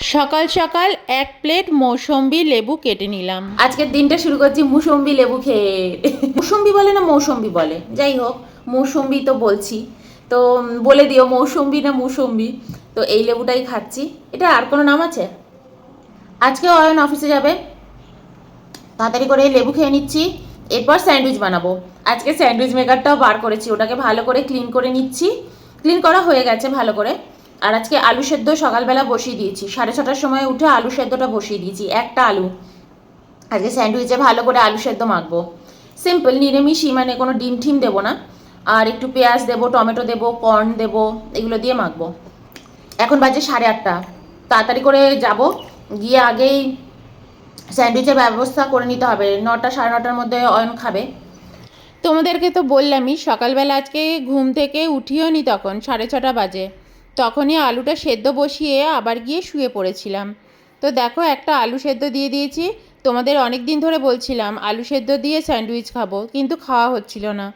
সকাল সকাল এক প্লেট মৌসম্বি লেবু কেটে নিলাম। আজকের দিনটা শুরু করছি মুসম্বি লেবু খেয়ে। মুসম্বি বলে না মৌসম্বি বলে। যাই হোক, মৌসম্বি তো বলছি। তো বলে দিও মৌসম্বি না মুসম্বি। তো এই লেবুটাই খাচ্ছি। এটা আর কোনো নাম আছে? আজকে অয়ন অফিসে যাবে। তাড়াতাড়ি করে লেবু খেয়ে নিচ্ছি। এরপর স্যান্ডউইচ বানাবো। আজকে স্যান্ডউইচ মেকারটাও বার করেছি। ওটাকে ভালো করে ক্লিন করে নিচ্ছি। ক্লিন করা হয়ে গেছে ভালো করে। আর আজকে আলু সেদ্ধ সকালবেলা বসিয়ে দিয়েছি। সাড়ে ছটার সময় উঠে আলু সেদ্ধটা বসিয়ে দিয়েছি, একটা আলু। আজকে স্যান্ডউইচে ভালো করে আলু সেদ্ধ মাখবো। সিম্পল, নিরামিষই মানে কোনো ডিম ঠিম দেবো না। আর একটু পেঁয়াজ দেবো, টমেটো দেবো, কর্ন দেবো, এগুলো দিয়ে মাখবো। এখন বাজে সাড়ে আটটা। তাড়াতাড়ি করে যাব, গিয়ে আগেই স্যান্ডউইচের ব্যবস্থা করে নিতে হবে। নটা, সাড়ে নটার মধ্যে অয়ন খাবে। তোমাদেরকে তো বললামই, সকালবেলা আজকে ঘুম থেকে উঠিও নি তখন, সাড়ে ছটা বাজে। তখনই আলুটা সেদ্ধ বসিয়ে আবার গিয়ে শুয়ে পড়েছিলাম। তো দেখো, একটা আলু সেদ্ধ দিয়ে দিয়েছি। তোমাদের অনেক দিন ধরে বলছিলাম, আলু সেদ্ধ দিয়ে স্যান্ডউইচ খাব, কিন্তু খাওয়া হচ্ছিল না।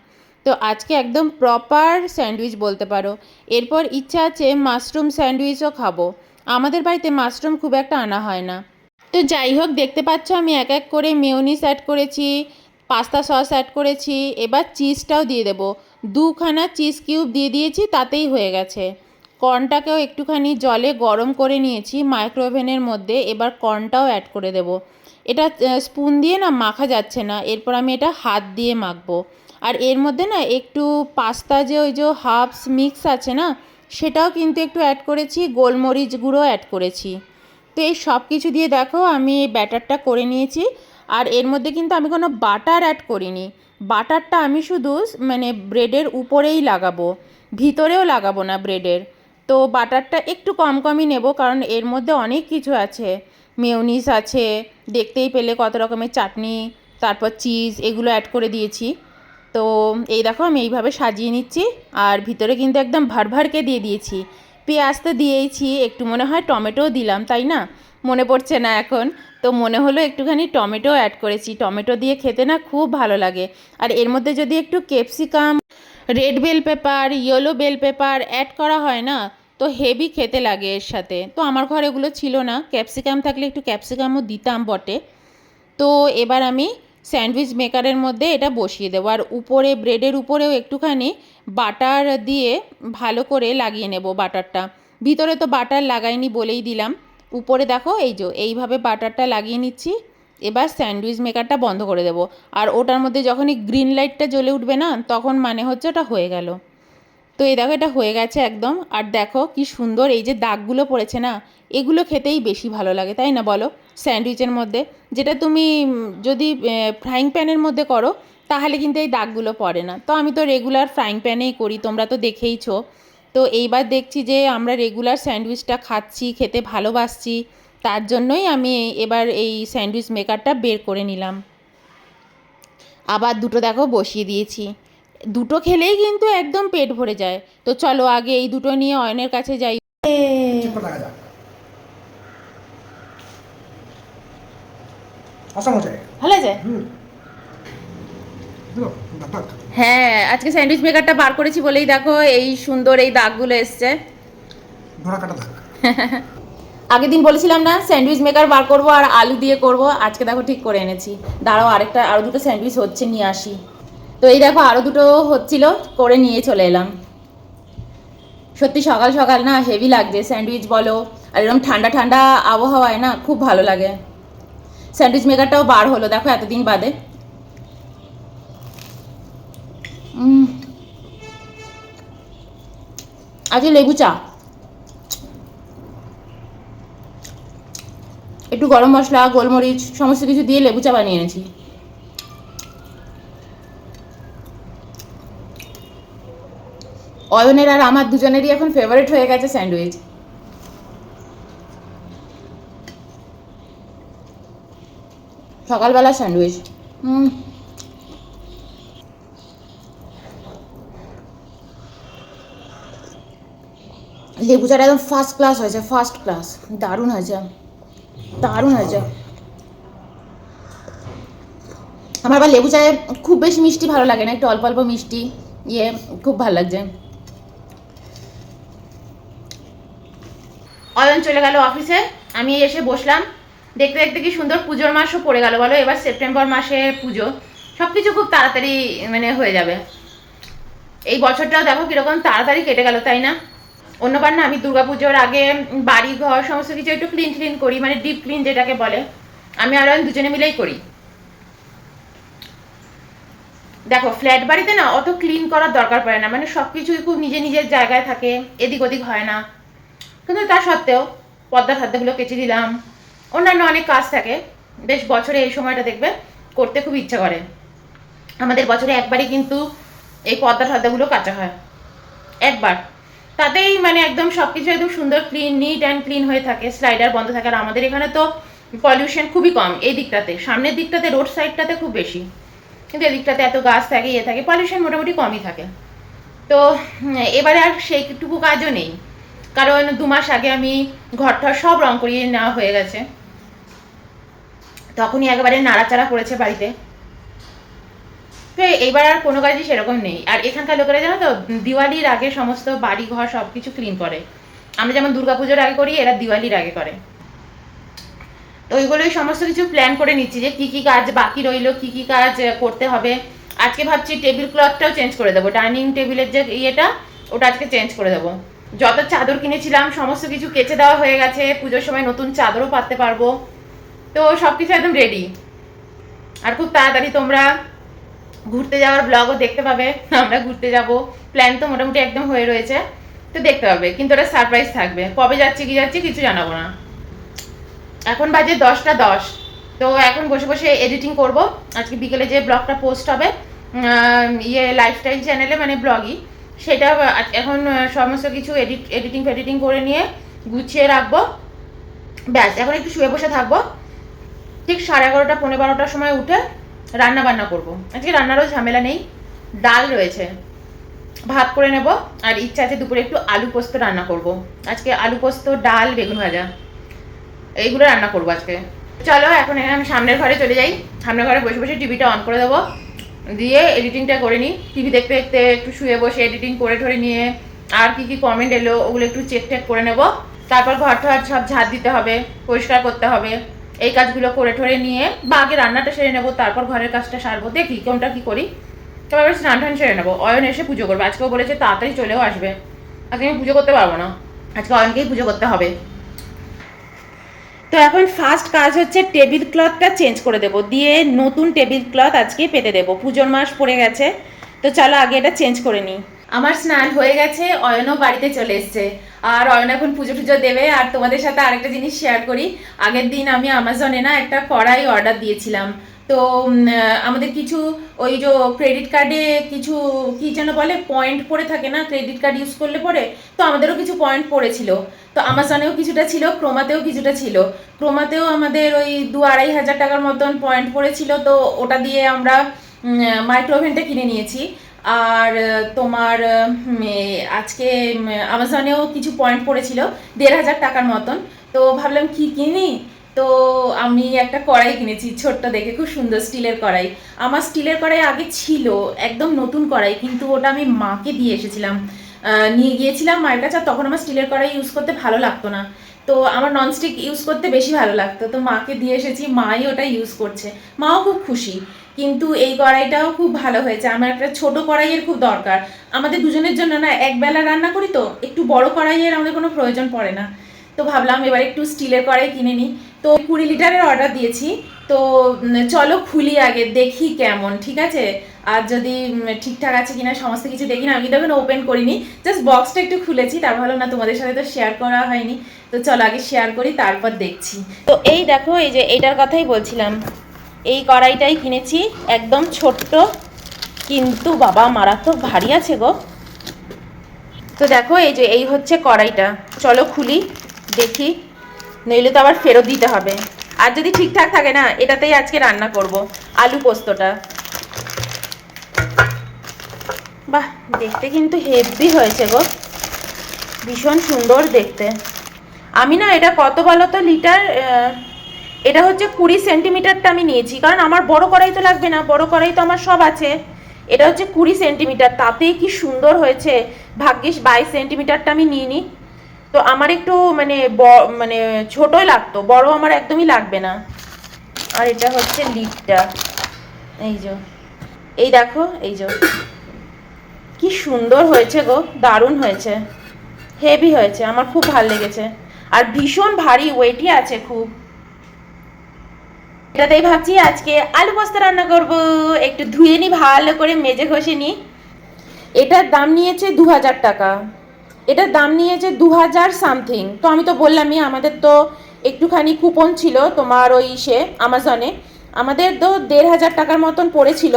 তো আজকে একদম প্রপার স্যান্ডউইচ বলতে পারো। এরপর ইচ্ছা আছে মাশরুম স্যান্ডউইচও খাব। আমাদের বাড়িতে মাশরুম খুব একটা আনা হয় না। তো যাই হোক, দেখতে পাচ্ছ আমি এক এক করে মেয়নিস অ্যাড করেছি, পাস্তা সস অ্যাড করেছি, এবার চিজটাও দিয়ে দেবো। দুখানা চিজ কিউব দিয়ে দিয়েছি, তাতেই হয়ে গেছে। কর্নটাকেও একটুখানি জলে গরম করে নিয়েছি মাইক্রোওভেনের মধ্যে, এবার কর্নটাও অ্যাড করে দেব। এটা স্পুন দিয়ে না মাখা যাচ্ছে না, এরপর আমি এটা হাত দিয়ে মাখবো। আর এর মধ্যে না একটু পাস্তা যে ওই যে হাফস মিক্স আছে না, সেটাও কিন্তু একটু অ্যাড করেছি, গোলমরিচ গুঁড়ো অ্যাড করেছি। তো এই সব কিছু দিয়ে দেখো আমি ব্যাটারটা করে নিয়েছি। আর এর মধ্যে কিন্তু আমি কোনো বাটার অ্যাড করিনি। বাটারটা আমি শুধু মানে ব্রেডের উপরেই লাগাবো, ভিতরেও লাগাবো না ব্রেডের তো বাটারটা একটু কম কমই নেব, কারণ এর মধ্যে অনেক কিছু আছে। মেয়োনিস আছে, দেখতেই পেলে কত রকমের চাটনি, তারপর চিজ, এগুলো অ্যাড করে দিয়েছি। তো এই দেখো আমি এইভাবে সাজিয়ে নিচ্ছি, আর ভিতরে কিন্তু একদম ভারভারকে দিয়ে দিয়েছি। পেঁয়াজ তো দিয়েইছি, একটু মনে হয় টমেটোও দিলাম, তাই না? মনে পড়ছে না এখন। তো মনে হলো একটুখানি টমেটো অ্যাড করেছি। টমেটো দিয়ে খেতে না খুব ভালো লাগে। আর এর মধ্যে যদি একটু capsicum red bell pepper yellow bell pepper add করা হয় না, তো হেভি খেতে লাগে এর সাথে। তো আমার ঘরে এগুলো ছিল না ক্যাপসিকাম থাকলে একটু ক্যাপসিকামও দিতাম বটে। তো এবার আমি স্যান্ডউইচ মেকারের মধ্যে এটা বসিয়ে দেবো। আর উপরে ব্রেডের উপরেও একটুখানি বাটার দিয়ে ভালো করে লাগিয়ে নেব বাটারটা। ভিতরে তো বাটার লাগাইনি বলেই দিলাম। উপরে দেখো, এই যে, এইভাবে বাটারটা লাগিয়ে নিচ্ছি। এবার স্যান্ডউইচ মেকারটা বন্ধ করে দেবো। আর ওটার মধ্যে যখনই গ্রিন লাইটটা জ্বলে উঠবে না, তখন মানে হচ্ছে ওটা হয়ে গেল। তো এই দেখো, এটা হয়ে গেছে একদম। আর দেখো কি সুন্দর এই যে দাগগুলো পড়েছে না, এগুলো খেতেই বেশি ভালো লাগে, তাই না বলো? স্যান্ডউইচের মধ্যে, যেটা তুমি যদি ফ্রাইং প্যানের মধ্যে করো, তাহলে কিন্তু এই দাগগুলো পড়ে না। তো আমি তো রেগুলার ফ্রাইং প্যানেই করি, তোমরা তো দেখেইছো। তো এইবার দেখছি যে আমরা রেগুলার স্যান্ডউইচটা খাচ্ছি, খেতে ভালোবাসছি। তার জন্যই আমি এবার এই স্যান্ডউইচ মেকারটা বের করে নিলাম। আবার দুটো দেখো বসিয়ে দিয়েছি। দুটো খেলেই কিন্তু একদম পেট ভরে যায়। তো চলো আগে এই দুটো নিয়ে অয়নের কাছে যাই। ভালো হ্যাঁ আজকে স্যান্ডউইচ মেকারটা বার করেছি বলেই দেখো এই সুন্দর এই দাগগুলো এসছে। ধরা কাটা থাক আগের দিন বলেছিলাম না স্যান্ডউইচ মেকার বার করব আর আলু দিয়ে করব। আজকে দেখো ঠিক করে এনেছি। দাঁড়াও, আরেকটা আরও দুটো স্যান্ডউইচ হচ্ছে, নিয়ে আসি। তো এই দেখো আরও দুটো হচ্ছিল, করে নিয়ে চলে এলাম। সত্যি সকাল সকাল না হেভি লাগছে। স্যান্ডউইচ বলো, আর এরকম ঠান্ডা ঠান্ডা আবহাওয়ায় না খুব ভালো লাগে। স্যান্ডউইচ মেকারটাও বার হলো, দেখো এতদিন বাদে। আজকে লেবু চা। একটু গরম মশলা, গোলমরিচ, সমস্ত কিছু দিয়ে লেবু চা বানিয়ে এনেছি। অয়নের আর আমার দুজনেরই এখন ফেভারিট হয়ে গেছে স্যান্ডউইচ। সকালবেলা স্যান্ডউইচ। লেবু চাটা একদম ফার্স্ট ক্লাস হয়েছে ফার্স্ট ক্লাস দারুণ হয়েছে। দারুণ হয়েছে আমার আবার লেবু চায়ে খুব বেশি মিষ্টি ভালো লাগে না, একটু অল্প অল্প মিষ্টি ইয়ে খুব ভালো লাগছে। অয়ন চলে গেল অফিসে, আমি এসে বসলাম। দেখতে দেখতে কি সুন্দর পুজোর মাসও পড়ে গেল, বলো এবার সেপ্টেম্বর মাসে পুজো। সব কিছু খুব তাড়াতাড়ি মানে হয়ে যাবে। এই বছরটাও দেখো কীরকম তাড়াতাড়ি কেটে গেল, তাই না? অন্যবার না আমি দুর্গাপুজোর আগে বাড়ি ঘর সমস্ত কিছু একটু ক্লিন ক্লিন করি মানে ডিপ ক্লিন যেটাকে বলে। আমি আর দুজনে মিলেই করি। দেখো ফ্ল্যাট বাড়িতে না অত ক্লিন করার দরকার পড়ে না মানে সব কিছুই খুব নিজে নিজের জায়গায় থাকে, এদিক ওদিক হয় না। কিন্তু তা সত্ত্বেও পর্দা ফর্দাগুলো কেচে দিলাম। অন্যান্য অনেক কাজ থাকে। বেশ বছরে এই সময়টা দেখবে করতে খুব ইচ্ছা করে। আমাদের বছরে একবারই কিন্তু এই পর্দা ফর্দাগুলো কাচা হয়। একবার। তাতেই মানে একদম সব কিছু একদম সুন্দর ক্লিন নিট অ্যান্ড ক্লিন হয়ে থাকে স্লাইডার বন্ধ থাকে। আর আমাদের এখানে তো পলিউশন খুবই কম এই দিকটাতে। সামনের দিকটাতে রোড সাইডটাতে খুব বেশি। কিন্তু এদিকটাতে এত গাছ থাকে ইয়ে থাকে পলিউশন মোটামুটি কমই থাকে। তো এবারে আর সেইটুকু কাজও নেই। কারণ দু মাস আগে আমি ঘরটার সব রং করিয়ে নেওয়া হয়ে গেছে। তখনই একেবারে নাড়াচাড়া করেছে বাড়িতে। এইবার আর কোনো কাজই সেরকম নেই। আর এখানকার লোকেরা জানো তো, দিওয়ালির আগে সমস্ত বাড়ি ঘর সব কিছু ক্লিন করে। আমরা যেমন দুর্গাপুজোর আগে করি, এরা দিওয়ালির আগে করে। তো ওইগুলোই সমস্ত কিছু প্ল্যান করে নিচ্ছি যে কি কি কাজ বাকি রইল, কি কি কাজ করতে হবে। আজকে ভাবছি টেবিল ক্লথটাও চেঞ্জ করে দেবো। ডাইনিং টেবিলের যে ইয়েটা, ওটা আজকে চেঞ্জ করে দেবো। যত চাদর কিনেছিলাম, সমস্ত কিছু কেচে দেওয়া হয়ে গেছে। পুজোর সময় নতুন চাদরও পাততে পারব। তো সব কিছু একদম রেডি আর খুব তাড়াতাড়ি তোমরা ঘুরতে যাওয়ার ব্লগও দেখতে পাবে, আমরা ঘুরতে যাব। প্ল্যান তো মোটামুটি একদম হয়ে রয়েছে, তো দেখতে পাবে, কিন্তু ওটা সারপ্রাইজ থাকবে। কবে যাচ্ছি, কি যাচ্ছি, কিছু জানাব না। এখন বাজে দশটা দশ, তো এখন বসে বসে এডিটিং করব। আজকে বিকেলে যে ব্লগটা পোস্ট হবে ইয়ে লাইফস্টাইল চ্যানেলে মানে ব্লগই সেটা এখন সমস্ত কিছু এডিট এডিটিং ফেডিটিং করে নিয়ে গুছিয়ে রাখব। ব্যাস, এখন একটু শুয়ে বসে থাকব। ঠিক সাড়ে এগারোটা পনেরো বারোটার সময় উঠে রান্না বান্না করব। আজকে রান্নারও ঝামেলা নেই, ডাল রয়েছে। ভাত করে নেব, আর ইচ্ছা আছে দুপুরে একটু আলু পোস্ত রান্না করব। আজকে আলু পোস্ত, ডাল, বেগুন ভাজা, এইগুলো রান্না করব আজকে। চলো, এখন আমি সামনের ঘরে চলে যাই। সামনের ঘরে বসে বসে টিভিটা অন করে দেবো। দিয়ে এডিটিংটা করে নিই। টিভি দেখতে দেখতে একটু শুয়ে বসে এডিটিং করে ঠরে নিয়ে আর কি কি কমেন্ট এলো, ওগুলো একটু চেক টেক করে নেব। তারপর ঘর টর সব ঝাড় দিতে হবে, পরিষ্কার করতে হবে। এই কাজগুলো করে ঠরে নিয়ে বা আগে রান্নাটা সেরে নেব, তারপর ঘরের কাজটা সারবো, দেখি কোনটা কি করি। তারপর স্নান টান সেরে নেব। অয়ন এসে পুজো করব। আজকেও বলেছে তাড়াতাড়ি চলেও আসবে। আজকে আমি পুজো করতে পারব না। আজকে অয়নকেই পুজো করতে হবে। তো এখন ফার্স্ট কাজ হচ্ছে টেবিল ক্লথটা চেঞ্জ করে দেবো। দিয়ে নতুন টেবিল ক্লথ আজকে পেতে দেবো। পুজোর মাস পড়ে গেছে। তো চলো আগে এটা চেঞ্জ করে নিই। আমার স্নান হয়ে গেছে, অয়নও বাড়িতে চলে এসছে। আর অয়ন এখন পুজো টুজো দেবে, আর তোমাদের সাথে আরেকটা জিনিস শেয়ার করি। আগের দিন আমি আমাজনে না একটা কড়াই অর্ডার দিয়েছিলাম। তো আমাদের কিছু ওই যে ক্রেডিট কার্ডে কিছু, কি যেন বলে পয়েন্ট পড়ে থাকে না ক্রেডিট কার্ড ইউজ করলে পরে, তো আমাদেরও কিছু পয়েন্ট পড়েছিল। তো আমাজনেও কিছুটা ছিল ক্রোমাতেও কিছুটা ছিল। ক্রোমাতেও আমাদের ওই দু আড়াই হাজার টাকার মতন পয়েন্ট পড়েছিল, তো ওটা দিয়ে আমরা মাইক্রোওভেনটা কিনে নিয়েছি। আর তোমার আজকে আমাজনেও কিছু পয়েন্ট পড়েছিল, দেড় হাজার টাকার মতন। তো ভাবলাম কি কিনি? তো আমি একটা কড়াই কিনেছি, ছোট্ট দেখে, খুব সুন্দর স্টিলের কড়াই। আমার স্টিলের কড়াই আগে ছিল, একদম নতুন কড়াই, কিন্তু ওটা আমি মাকে দিয়ে এসেছিলাম। নিয়ে গিয়েছিলাম মায়ের কাছে তখন আমার স্টিলের কড়াই ইউজ করতে ভালো লাগতো না। তো আমার ননস্টিক ইউজ করতে বেশি ভালো লাগতো। তো মাকে দিয়ে এসেছি, মাই ওটা ইউজ করছে। মাও খুব খুশি। কিন্তু এই কড়াইটাও খুব ভালো হয়েছে। আমার একটা ছোট কড়াইয়ের খুব দরকার। আমাদের দুজনের জন্য না একবেলা রান্না করি তো, একটু বড় কড়াইয়ের আমাদের কোনো প্রয়োজন পড়ে না। তো ভাবলাম এবার একটু স্টিলের কড়াই কিনে নিই। তো কুড়ি লিটারের অর্ডার দিয়েছি। তো চলো খুলি আগে, দেখি কেমন, ঠিক আছে? আর যদি ঠিকঠাক আছে কিনা, সমস্ত কিছু দেখি না, আমি তখন ওপেন করিনি। জাস্ট বক্সটা একটু খুলেছি, তার ভালো না তোমাদের সাথে তো শেয়ার করা হয়নি। তো চলো আগে শেয়ার করি, তারপর দেখছি। তো এই দেখো, এই যে এইটার কথাই বলছিলাম। এই কড়াইটাই কিনেছি, একদম ছোট্ট। কিন্তু বাবা, মারাত্মক ভারী আছে গো। তো দেখো, এই যে, এই হচ্ছে কড়াইটা। চলো খুলি, দেখি। নইলে তো আবার ফেরত দিতে হবে। আর যদি ঠিকঠাক থাকে না, এটাতেই আজকে রান্না করব, আলু পোস্তটা। বাহ, দেখতে কিন্তু হেভি হয়েছে গো। ভীষণ সুন্দর দেখতে। আমি না, এটা কত বলো তো লিটার এটা হচ্ছে কুড়ি সেন্টিমিটারটা আমি নিয়েছি, কারণ আমার বড় কড়াই তো লাগবে না, বড় কড়াই তো আমার সব আছে। এটা হচ্ছে কুড়ি সেন্টিমিটার, তাতেই কি সুন্দর হয়েছে? ভাগ্যিস বাইশ সেন্টিমিটারটা আমি নিয়ে নিই তো আমার একটু মানে মানে ছোটই লাগতো, বড় আমার একদমই লাগবে না। আর এটা হচ্ছে লিডটা এই যে, এই দেখো, এই যে। কি সুন্দর হয়েছে গো, দারুণ হয়েছে। হেভি হয়েছে, আমার খুব ভালো লেগেছে। আর ভীষণ ভারী ওয়েটই আছে খুব। এটাতেই ভাবছি আজকে আলু পোস্ত রান্না করব। একটু ধুয়ে নি, ভালো করে মেজে ঘষে নি। এটার দাম নিয়েছে দু হাজার টাকা। এটার দাম নিয়েছে দু হাজার সামথিং। তো আমি তো বললামই, আমাদের তো একটুখানি কুপন ছিল তোমার ওই সে আমাজনে। আমাদের তো দেড় হাজার টাকার মতন পড়েছিল।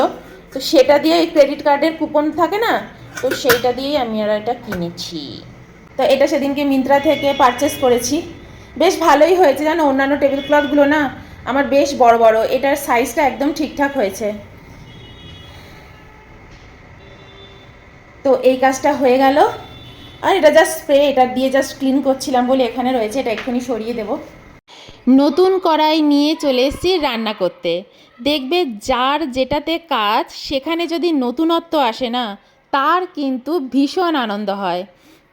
তো সেটা দিয়ে ক্রেডিট কার্ডের কুপন থাকে না? তো সেইটা দিয়েই আমি আর এটা কিনেছি। তো এটা সেদিনকে মিন্ত্রা থেকে পারচেস করেছি। বেশ ভালোই হয়েছে জানো, অন্যান্য টেবিল ক্লথগুলো না? আমার বেশ বড় বড়, এটার সাইজটা একদম ঠিকঠাক হয়েছে। তো এই কাজটা হয়ে গেল। আর এটা জাস্ট স্প্রে এটা দিয়ে জাস্ট ক্লিন করছিলাম বলে এখানে রয়েছে, এটা এক্ষুনি সরিয়ে দেবো। নতুন কড়াই নিয়ে চলে এসেছি রান্না করতে। দেখবে যার যেটাতে কাজ, সেখানে যদি নতুনত্ব আসে না, তার কিন্তু ভীষণ আনন্দ হয়।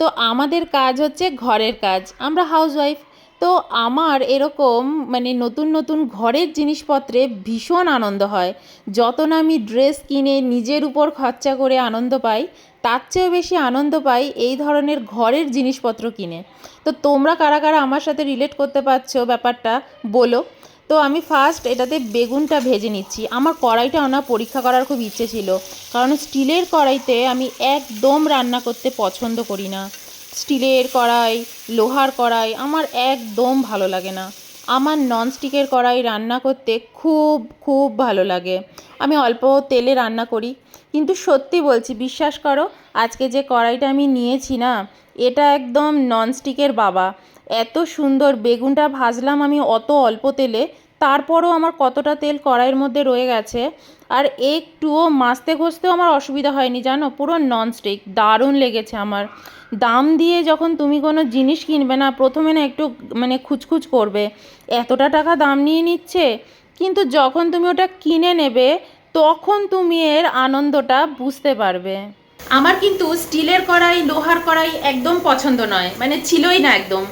তো আমাদের কাজ হচ্ছে ঘরের কাজ। আমরা হাউসওয়াইফ তো আমার এরকম মানে নতুন নতুন ঘরের জিনিসপত্রে ভীষণ আনন্দ হয়। যত না আমি ড্রেস কিনে নিজের উপর খরচা করে আনন্দ পাই, তার চেয়েও বেশি আনন্দ পাই এই ধরনের ঘরের জিনিসপত্র কিনে। তো তোমরা কারা কারা আমার সাথে রিলেট করতে পারছ ব্যাপারটা, বলো। তো আমি ফার্স্ট এটাতে বেগুনটা ভেজে নিচ্ছি। আমার কড়াইটা না পরীক্ষা করার খুব ইচ্ছে ছিল। কারণ স্টিলের কড়াইতে আমি একদম রান্না করতে পছন্দ করি না। স্টিলের কড়াই, লোহার কড়াই আমার একদম ভালো লাগে না। আমার ননস্টিকের কড়াই রান্না করতে খুব খুব ভালো লাগে। আমি অল্প তেলে রান্না করি। কিন্তু সত্যি বলছি, বিশ্বাস করো, আজকে যে কড়াইটা আমি নিয়েছি না, এটা একদম ননস্টিকের বাবা। এত সুন্দর বেগুনটা ভাজলাম আমি অত অল্প তেলে, তারপরও আমার কতটা তেল কড়াইয়ের মধ্যে রয়ে গেছে। আর একটুও মাছতে ঘষতেও আমার অসুবিধা হয়নি, জানো? পুরো ননস্টিক দারুণ লেগেছে আমার। দাম দিয়ে যখন তুমি কোনো জিনিস কিনবে না, প্রথমে না একটু মানে খুচখুচ করবে। এতটা টাকা দাম নিয়ে নিচ্ছে, কিন্তু যখন তুমি ওটা কিনে নেবে, তখন তুমি এর আনন্দটা বুঝতে পারবে। আমার কিন্তু স্টিলের কড়াই, লোহার কড়াই একদম পছন্দ নয়। মানে ছিলই না একদম।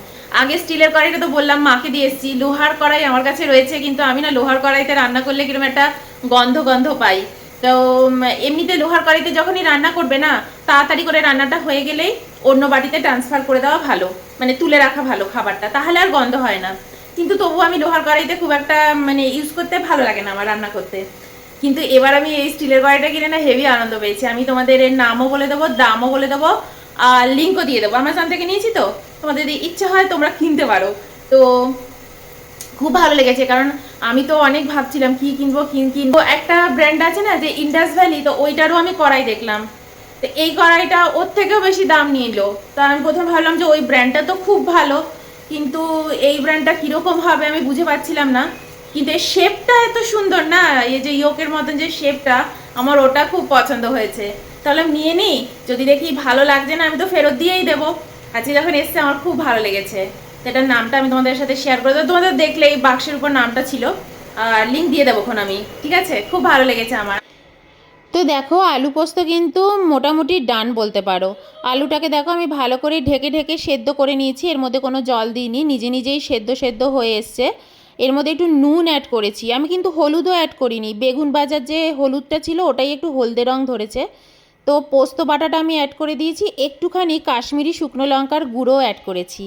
আগে স্টিলের কড়াইটা তো বললাম, মাকে দিয়ে এসেছি। লোহার কড়াই আমার কাছে রয়েছে, কিন্তু আমি না লোহার কড়াইতে রান্না করলে কীরকম একটা গন্ধ গন্ধ পাই। তো এমনিতে লোহার কড়াইতে যখনই রান্না করবে না, তাড়াতাড়ি করে রান্নাটা হয়ে গেলেই অন্য বাড়িতে ট্রান্সফার করে দেওয়া ভালো মানে তুলে রাখা ভালো খাবারটা, তাহলে আর গন্ধ হয় না। কিন্তু তবু আমি লোহার কড়াইতে খুব একটা মানে ইউজ করতে ভালো লাগে না আমার রান্না করতে। কিন্তু এবার আমি এই স্টিলের কড়াইটা কিনে না হেভি আনন্দ পেয়েছি। আমি তোমাদের এর নামও বলে দেবো, দামও বলে দেবো, আর লিঙ্কও দিয়ে দেবো। আমাজন থেকে নিয়েছি তো? তোমাদের যদি ইচ্ছে হয় তোমরা কিনতে পারো। তো খুব ভালো লেগেছে, কারণ আমি তো অনেক ভাবছিলাম কি কিনবো কি কিনবো। একটা ব্র্যান্ড আছে না, যে ইন্ডাস ভ্যালি তো ওইটারও আমি কড়াই দেখলাম। তো এই কড়াইটা ওর থেকেও বেশি দাম নিল। তা আমি প্রথমে ভাবলাম যে ওই ব্র্যান্ডটা তো খুব ভালো, কিন্তু এই ব্র্যান্ডটা কীরকম হবে আমি বুঝে পাচ্ছিলাম না। কিন্তু এর শেপটা এত সুন্দর না, এই যে ইয়োকের মতন যে শেপটা আমার ওটা খুব পছন্দ হয়েছে। তাহলে নিয়ে নিই, যদি দেখি ভালো লাগছে না আমি তো ফেরত দিয়েই দেবো। আজকে যখন এসছে আমার খুব ভালো লেগেছে। তো এটার নামটা আমি তোমাদের সাথে শেয়ার করে দেবো। তোমাদের দেখলে এই বাক্সের উপর নামটা ছিল। আর লিঙ্ক দিয়ে দেবো এখন আমি, ঠিক আছে? খুব ভালো লেগেছে আমার। তো দেখো, আলু পোস্ত কিন্তু মোটামুটি ডান বলতে পারো। আলুটাকে দেখো, আমি ভালো করে ঢেকে ঢেকে সেদ্ধ করে নিয়েছি। এর মধ্যে কোনো জল দিইনি, নিজে নিজেই সেদ্ধ সেদ্ধ হয়ে এসছে। এর মধ্যে একটু নুন অ্যাড করেছি। আমি কিন্তু হলুদও অ্যাড করিনি। বেগুন বাজার যে হলুদটা ছিল, ওটাই একটু হলদে রং ধরেছে। তো পোস্ত বাটাটা আমি অ্যাড করে দিয়েছি। একটুখানি কাশ্মীরি শুকনো লঙ্কার গুঁড়ো অ্যাড করেছি।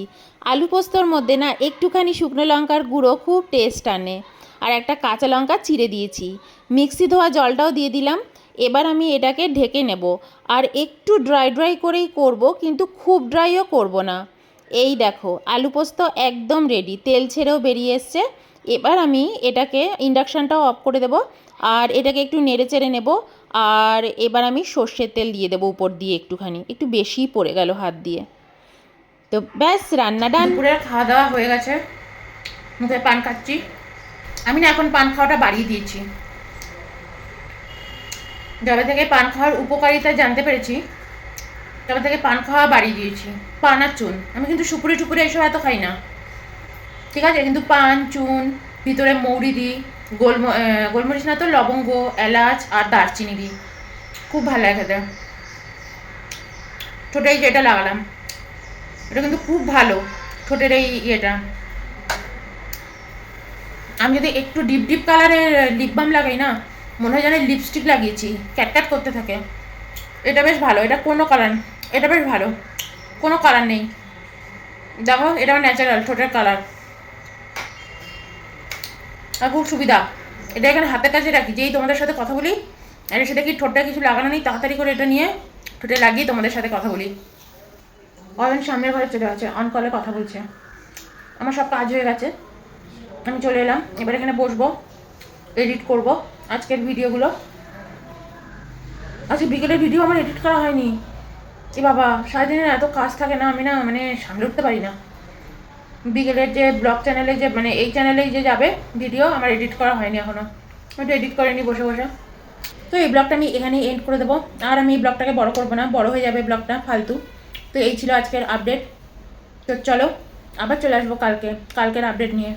আলু পোস্তর মধ্যে না, একটুখানি শুকনো লঙ্কার গুঁড়ো খুব টেস্ট আনে। আর একটা কাঁচা লঙ্কা চিড়ে দিয়েছি। মিক্সি ধোয়া জলটাও দিয়ে দিলাম। এবার আমি এটাকে ঢেকে নেব। আর একটু ড্রাই ড্রাই করেই করব, কিন্তু খুব ড্রাইও করব না। এই দেখো, আলু পোস্ত একদম রেডি তেল ছেড়েও বেরিয়ে এসছে। এবার আমি এটাকে ইন্ডাকশানটাও অফ করে দেব, আর এটাকে একটু নেড়ে চেড়ে নেব, আর এবার আমি সর্ষের তেল দিয়ে দেবো উপর দিয়ে একটুখানি, একটু বেশিই পড়ে গেল হাত দিয়ে। তো ব্যাস, রান্না ডান দুপুরের খাওয়া দাওয়া হয়ে গেছে, মুখে পান খাচ্ছি। আমি না এখন পান খাওয়াটা বাড়িয়ে দিয়েছি। যবে থেকে পান খাওয়ার উপকারিতা জানতে পেরেছি। তবে থেকে পান খাওয়া বাড়িয়ে দিয়েছি। পান আর চুন। আমি কিন্তু সুপুরি টুপুরি এসব এত খাই না। ঠিক আছে? কিন্তু পান, চুন, ভিতরে মৌরি দিই, গোলম গোলমরিচ না তো লবঙ্গ, এলাচ আর দারচিনি দিই। খুব ভালো লাগে খেতে। ছোটাই যেটা লাগালাম। এটা কিন্তু খুব ভালো, ঠোঁটের এই ইয়েটা। আমি যদি একটু ডিপ ডিপ কালারের লিপ বাম লাগাই না মনে হয় যেন লিপস্টিক লাগিয়েছি। ক্যাটক্যাট করতে থাকে। এটা বেশ ভালো, এটা কোনো কালার এটা বেশ ভালো। কোনো কালার নেই। দেখো, এটা ন্যাচারাল ঠোঁটের কালার আর খুব সুবিধা। এটা এখানে হাতের কাছে রাখি, যেই তোমাদের সাথে কথা বলি, আর এসে দেখি ঠোঁটটা কিছু লাগানো নেই, তাড়াতাড়ি করে এটা নিয়ে ঠোঁটে লাগিয়ে তোমাদের সাথে কথা বলি। অয়ন সামনের ঘরে চলে আছে অন কলে কথা বলছে। আমার সব কাজ হয়ে গেছে। আমি চলে এলাম, এবার এখানে বসবো। এডিট করব। আজকের ভিডিওগুলো। আজকে বিকেলের ভিডিও আমার এডিট করা হয়নি। এ বাবা, সারাদিনের এত কাজ থাকে না, আমি না মানে সামলে উঠতে পারি না। বিকেলের যে ব্লগ চ্যানেলে যে মানে এই চ্যানেলেই যে যাবে ভিডিও আমার এডিট করা হয়নি এখনও একটু এডিট করেনি বসে বসে। তো এই ব্লগটা আমি এখানেই এন্ড করে দেবো। আর আমি এই ব্লগটাকে বড় করব না, বড় হয়ে যাবে ব্লগটা, ফালতু। তো এই ছিল আজকের আপডেট তো চলো, আবার চলে আসব কালকে, কালকের আপডেট নিয়ে।